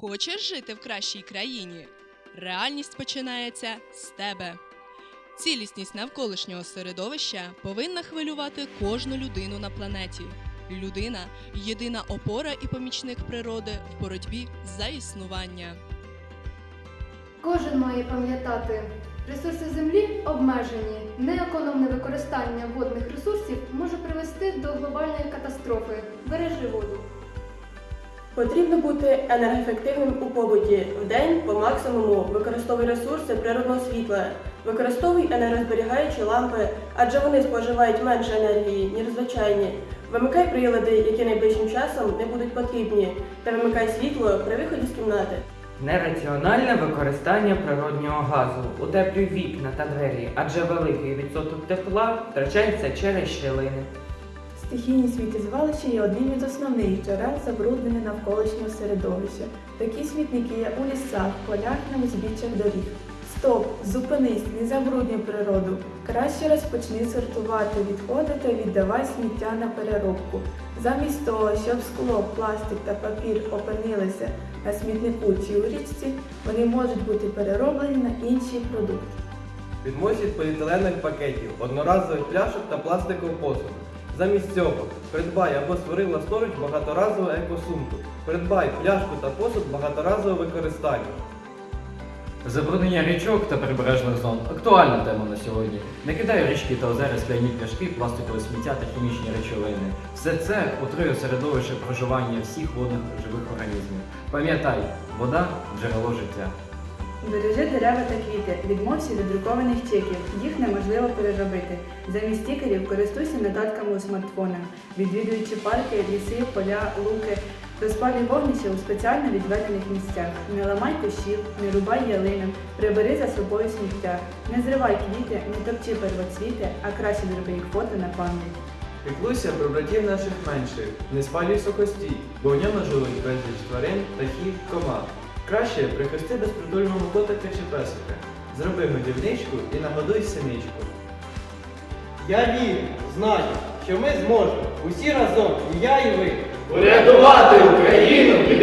Хочеш жити в кращій країні? Реальність починається з тебе. Цілісність навколишнього середовища повинна хвилювати кожну людину на планеті. Людина єдина опора і помічник природи в боротьбі за існування. Кожен має пам'ятати, ресурси землі обмежені. Неекономне використання водних ресурсів може привести до глобальної катастрофи. Бережи воду. Потрібно бути енергоефективним у побуті. Вдень по максимуму використовуй ресурси природного світла. Використовуй енергозберігаючі лампи, адже вони споживають менше енергії, ніж звичайні. Вимикай прилади, які найближчим часом не будуть потрібні, та вимикай світло при виході з кімнати. Нераціональне використання природнього газу. Утеплюй вікна та двері, адже великий відсоток тепла втрачається через щілини. Стихійні сміттєзвалища є одним із основних джерел забруднення навколишнього середовища. Такі смітники є у лісах, полях на узбіччях доріг. Стоп! Зупинись, не забруднюй природу. Краще розпочни сортувати відходи та віддавай сміття на переробку. Замість того, щоб скло, пластик та папір опинилися на смітнику чи у річці, вони можуть бути перероблені на інші продукти. Відмовся від поліетиленових пакетів, одноразових пляшок та пластикового посуду. Замість цього придбай або створи власноруч багаторазову екосумку. Придбай пляшку та посуд багаторазового використання. Забруднення річок та прибережних зон актуальна тема на сьогодні. Не кидай річки та озера скляні пляшки, пластикове сміття та хімічні речовини. Все це утрує середовище проживання всіх водних живих організмів. Пам'ятай, вода джерело життя. Бережи дерева та квіти, відмовся від друкованих чеків, їх неможливо переробити. Замість стікерів користуйся додатками у смартфонах, відвідуючи парки, ліси, поля, луки, розпалюй вогнище у спеціально відведених місцях. Не ламай кущів, не рубай ялинок, прибери за собою сміття, не зривай квіти, не топчи первоцвіти, а краще зроби їх фото на пам'ять. Піклуйся про братів наших менших, не спалюй сухостій, бо в ньому живуть безліч тварин, птахів, комах. Краще прихисти безпритульного котика чи песика. Зроби годівничку і нагодуй синичку. Я вірю, знаю, що ми зможемо усі разом, і я, і ви, Урятувати Україну!